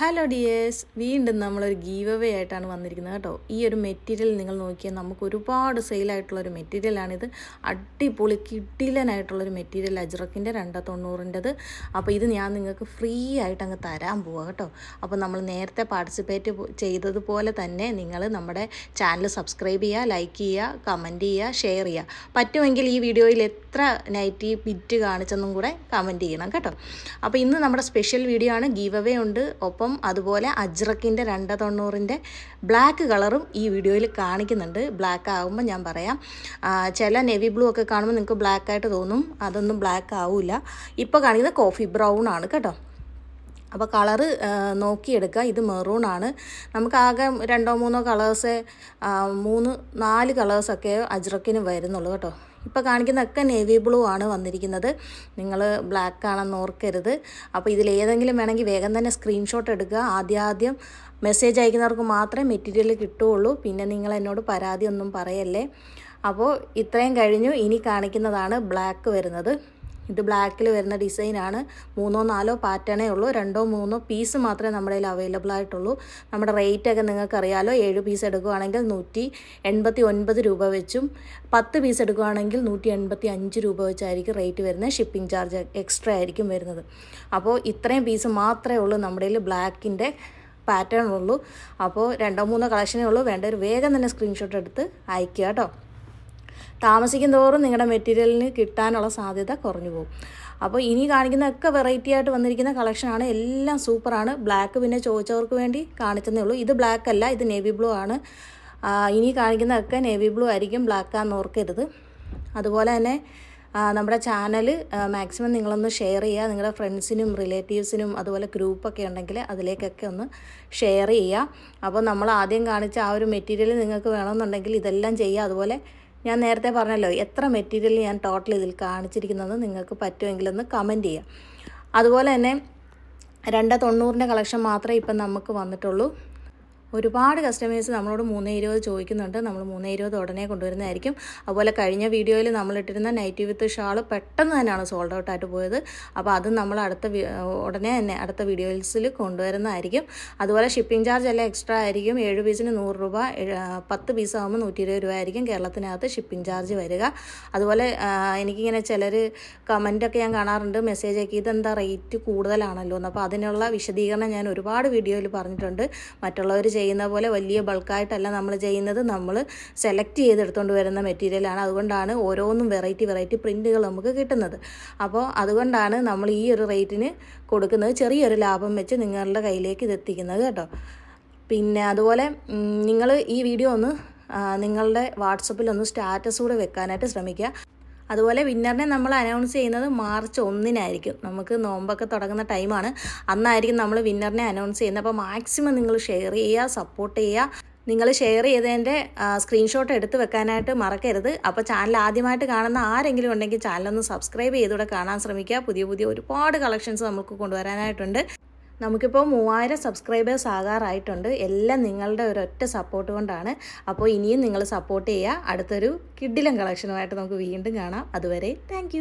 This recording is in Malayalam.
ഹലോ ഡിയേഴ്സ് വീണ്ടും നമ്മളൊരു ഗീവ് അവേ ആയിട്ടാണ് വന്നിരിക്കുന്നത് കേട്ടോ. ഈ ഒരു മെറ്റീരിയൽ നിങ്ങൾ നോക്കിയാൽ നമുക്ക് ഒരുപാട് സെയിലായിട്ടുള്ളൊരു മെറ്റീരിയലാണിത് അടിപൊളി കിട്ടിലനായിട്ടുള്ളൊരു മെറ്റീരിയൽ അജ്രക്കിന്റെ രണ്ട് തൊണ്ണൂറിന്റെത് അപ്പോൾ ഇത് ഞാൻ നിങ്ങൾക്ക് ഫ്രീ ആയിട്ട് അങ്ങ് തരാൻ പോവാം കേട്ടോ. അപ്പോൾ നമ്മൾ നേരത്തെ പാർട്ടിസിപ്പേറ്റ് ചെയ്തതുപോലെ തന്നെ നിങ്ങൾ നമ്മുടെ ചാനൽ സബ്സ്ക്രൈബ് ചെയ്യുക ലൈക്ക് ചെയ്യുക കമന്റ് ചെയ്യുക ഷെയർ ചെയ്യുക. പറ്റുമെങ്കിൽ ഈ വീഡിയോയിൽ എത്ര നൈറ്റി ബിറ്റ് കാണിച്ചെന്നും കൂടെ കമന്റ് ചെയ്യണം കേട്ടോ. അപ്പോൾ ഇന്ന് നമ്മുടെ സ്പെഷ്യൽ വീഡിയോ ആണ്. ഗീവ് അവേ ഉണ്ട്. ഒപ്പം അതുപോലെ അജ്രക്കിന്റെ രണ്ട് തൊണ്ണൂറിന്റെ ബ്ലാക്ക് കളറും ഈ വീഡിയോയിൽ കാണിക്കുന്നുണ്ട്. ബ്ലാക്ക് ആകുമ്പോൾ ഞാൻ പറയാം. ചില നെവി ബ്ലൂ ഒക്കെ കാണുമ്പോൾ നിങ്ങൾക്ക് ബ്ലാക്ക് ആയിട്ട് തോന്നും. അതൊന്നും ബ്ലാക്ക് ആവില്ല ഇപ്പോൾ കാണിക്കുന്നത് കോഫി ബ്രൗൺ ആണ് കേട്ടോ. അപ്പോൾ കളറ് നോക്കിയെടുക്കുക. ഇത് മെറൂൺ ആണ്. നമുക്ക് ആകെ രണ്ടോ മൂന്നോ കളേഴ്സേ മൂന്ന് നാല് കളേഴ്സൊക്കെ അജ്രക്കിന് വരുന്നുള്ളൂ കേട്ടോ. ഇപ്പോൾ കാണിക്കുന്നതൊക്കെ നേവി ബ്ലൂ ആണ് വന്നിരിക്കുന്നത്. നിങ്ങൾ ബ്ലാക്ക് ആണെന്ന് ഓർക്കരുത്. അപ്പോൾ ഇതിൽ ഏതെങ്കിലും വേണമെങ്കിൽ വേഗം തന്നെ സ്ക്രീൻഷോട്ട് എടുക്കുക. ആദ്യം ആദ്യം മെസ്സേജ് അയക്കുന്നവർക്ക് മാത്രമേ മെറ്റീരിയൽ കിട്ടുകയുള്ളൂ. പിന്നെ നിങ്ങൾ എന്നോട് പരാതി ഒന്നും പറയല്ലേ. അപ്പോൾ ഇത്രയും കഴിഞ്ഞു. ഇനി കാണിക്കുന്നതാണ് ബ്ലാക്ക് വരുന്നത്. ഇത് ബ്ലാക്കിൽ വരുന്ന ഡിസൈനാണ് മൂന്നോ നാലോ പാറ്റേണേ ഉള്ളൂ. രണ്ടോ മൂന്നോ പീസ് മാത്രമേ നമ്മുടെ കയ്യിൽ അവൈലബിൾ ആയിട്ടുള്ളൂ. നമ്മുടെ റേറ്റൊക്കെ നിങ്ങൾക്കറിയാലോ. ഏഴ് പീസ് എടുക്കുകയാണെങ്കിൽ നൂറ്റി എൺപത്തി ഒൻപത് രൂപ വെച്ചും പത്ത് പീസ് എടുക്കുകയാണെങ്കിൽ നൂറ്റി എൺപത്തി അഞ്ച് രൂപ വെച്ചായിരിക്കും റേറ്റ് വരുന്നത്. ഷിപ്പിംഗ് ചാർജ് എക്സ്ട്രാ ആയിരിക്കും വരുന്നത്. അപ്പോൾ ഇത്രയും പീസ് മാത്രമേ ഉള്ളൂ നമ്മുടെ കയ്യിൽ ബ്ലാക്കിന്റെ പാറ്റേൺ ഉള്ളൂ അപ്പോൾ രണ്ടോ മൂന്നോ കളക്ഷനേ ഉള്ളൂ. വേണ്ട ഒരു വേഗം തന്നെ സ്ക്രീൻഷോട്ട് എടുത്ത് അയക്കുക കേട്ടോ. താമസിക്കും തോറും നിങ്ങളുടെ മെറ്റീരിയലിന് കിട്ടാനുള്ള സാധ്യത കുറഞ്ഞു പോകും. അപ്പോൾ ഇനി കാണിക്കുന്ന ഒക്കെ വെറൈറ്റി ആയിട്ട് വന്നിരിക്കുന്ന കളക്ഷനാണ് എല്ലാം സൂപ്പറാണ് ബ്ലാക്ക് പിന്നെ ചോദിച്ചവർക്ക് വേണ്ടി കാണിച്ചതേ ഉള്ളൂ. ഇത് ബ്ലാക്ക് അല്ല ഇത് നേവി ബ്ലൂ ആണ്. ഇനി കാണിക്കുന്ന ഒക്കെ നേവി ബ്ലൂ ആയിരിക്കും. ബ്ലാക്ക് ആണെന്ന് ഓർക്കരുത്. അതുപോലെ തന്നെ നമ്മുടെ ചാനൽ മാക്സിമം നിങ്ങളൊന്ന് ഷെയർ ചെയ്യുക. നിങ്ങളുടെ ഫ്രണ്ട്സിനും റിലേറ്റീവ്സിനും അതുപോലെ ഗ്രൂപ്പൊക്കെ ഉണ്ടെങ്കിൽ അതിലേക്കൊക്കെ ഒന്ന് ഷെയർ ചെയ്യുക. അപ്പോൾ നമ്മൾ ആദ്യം കാണിച്ച ആ ഒരു മെറ്റീരിയൽ നിങ്ങൾക്ക് വേണമെന്നുണ്ടെങ്കിൽ ഇതെല്ലാം ചെയ്യുക. അതുപോലെ ഞാൻ നേരത്തെ പറഞ്ഞല്ലോ എത്ര മെറ്റീരിയൽ ഞാൻ ടോട്ടൽ ഇതിൽ കാണിച്ചിരിക്കുന്നത് നിങ്ങൾക്ക് പറ്റുമെങ്കിലൊന്ന് കമന്റ് ചെയ്യാം. അതുപോലെ തന്നെ രണ്ട് തൊണ്ണൂറിന്റെ കളക്ഷൻ മാത്രമേ ഇപ്പം നമുക്ക് വന്നിട്ടുള്ളൂ. ഒരുപാട് കസ്റ്റമേഴ്സ് നമ്മളോട് മൂന്നേ ഇരുപത് ചോദിക്കുന്നുണ്ട്. നമ്മൾ മൂന്നേ ഇരുപത് ഉടനെ കൊണ്ടുവരുന്നതായിരിക്കും. അതുപോലെ കഴിഞ്ഞ വീഡിയോയിൽ നമ്മളിട്ടിരുന്ന നൈറ്റി വിത്ത് ഷാൾ പെട്ടെന്ന് തന്നെയാണ് സോൾഡ് ഔട്ട് ആയിട്ട് പോയത്. അപ്പോൾ അത് നമ്മൾ അടുത്ത ഉടനെ തന്നെ അടുത്ത വീഡിയോസിൽ കൊണ്ടുവരുന്നതായിരിക്കും. അതുപോലെ ഷിപ്പിംഗ് ചാർജ് എല്ലാം എക്സ്ട്രാ ആയിരിക്കും. ഏഴ് പീസിന് നൂറ് രൂപ പത്ത് പീസ് ആകുമ്പോൾ നൂറ്റി ഇരുപത് രൂപ ആയിരിക്കും കേരളത്തിനകത്ത് ഷിപ്പിംഗ് ചാർജ് വരിക. അതുപോലെ എനിക്കിങ്ങനെ ചിലർ കമന്റൊക്കെ ഞാൻ കാണാറുണ്ട്. മെസ്സേജ് ആക്കി ഇതെന്താ റേറ്റ് കൂടുതലാണല്ലോ എന്ന്. അപ്പോൾ അതിനുള്ള വിശദീകരണം ഞാൻ ഒരുപാട് വീഡിയോയിൽ പറഞ്ഞിട്ടുണ്ട്. മറ്റുള്ളവർ ചെയ്യുന്ന പോലെ വലിയ ബൾക്കായിട്ടല്ല നമ്മൾ ചെയ്യുന്നത്. നമ്മൾ സെലക്ട് ചെയ്തെടുത്തുകൊണ്ട് വരുന്ന മെറ്റീരിയലാണ് അതുകൊണ്ടാണ് ഓരോന്നും വെറൈറ്റി വെറൈറ്റി പ്രിന്റുകൾ നമുക്ക് കിട്ടുന്നത്. അപ്പോൾ അതുകൊണ്ടാണ് നമ്മൾ ഈ ഒരു റേറ്റിന് കൊടുക്കുന്നത്. ചെറിയൊരു ലാഭം വെച്ച് നിങ്ങളുടെ കയ്യിലേക്ക് ഇത് എത്തിക്കുന്നത് കേട്ടോ. പിന്നെ അതുപോലെ നിങ്ങൾ ഈ വീഡിയോ ഒന്ന് നിങ്ങളുടെ വാട്സപ്പിൽ ഒന്ന് സ്റ്റാറ്റസ് കൂടെ വെക്കാനായിട്ട് ശ്രമിക്കുക. അതുപോലെ വിന്നറിനെ നമ്മൾ അനൗൺസ് ചെയ്യുന്നത് മാർച്ച് ഒന്നിനായിരിക്കും. നമുക്ക് നോമ്പൊക്കെ തുടങ്ങുന്ന ടൈമാണ് അന്നായിരിക്കും നമ്മൾ വിന്നറിനെ അനൗൺസ് ചെയ്യുന്നത്. അപ്പോൾ മാക്സിമം നിങ്ങൾ ഷെയർ ചെയ്യുക സപ്പോർട്ട് ചെയ്യുക. നിങ്ങൾ ഷെയർ ചെയ്തതിന്റെ സ്ക്രീൻഷോട്ട് എടുത്ത് വെക്കാനായിട്ട് മറക്കരുത്. അപ്പോൾ ചാനൽ ആദ്യമായിട്ട് കാണുന്ന ആരെങ്കിലും ഉണ്ടെങ്കിൽ ചാനലൊന്ന് സബ്സ്ക്രൈബ് ചെയ്തുകൂടെ കാണാൻ ശ്രമിക്കുക. പുതിയ പുതിയ ഒരുപാട് കളക്ഷൻസ് നമുക്ക് കൊണ്ടുവരാനായിട്ടുണ്ട്. നമുക്കിപ്പോൾ മൂവായിരം സബ്സ്ക്രൈബേഴ്സ് ആകാറായിട്ടുണ്ട്. എല്ലാം നിങ്ങളുടെ ഒരൊറ്റ സപ്പോർട്ട് കൊണ്ടാണ്. അപ്പോൾ ഇനിയും നിങ്ങൾ സപ്പോർട്ട് ചെയ്യുക. അടുത്തൊരു കിഡിലം കളക്ഷനുമായിട്ട് നമുക്ക് വീണ്ടും കാണാം. അതുവരെ താങ്ക്